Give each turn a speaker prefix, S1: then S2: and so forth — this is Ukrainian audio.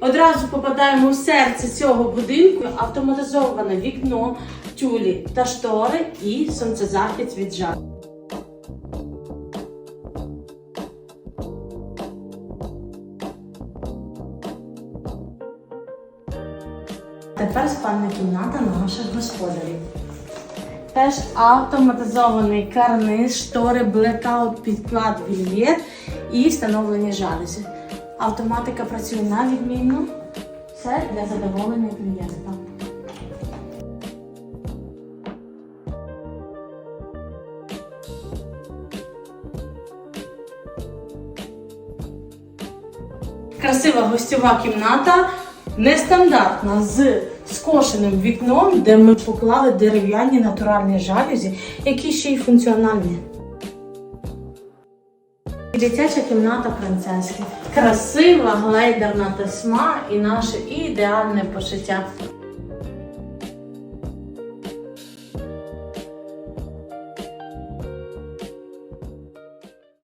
S1: Одразу попадаємо в серце цього будинку. Автоматизоване вікно, тюлі та штори і сонцезахист від жару. Тепер спальна кімната наших господарів. Теж автоматизований карниз, штори, блекаут, підклад, вільєт і встановлені жалюзі. Автоматика працює на відмінно. Все для задоволення клієнта. Красива гостьова кімната, нестандартна з скошеним вікном, де ми поклали дерев'яні натуральні жалюзі, які ще й функціональні. Дитяча кімната принцеси. Красива глейдерна тесьма і наше ідеальне пошиття.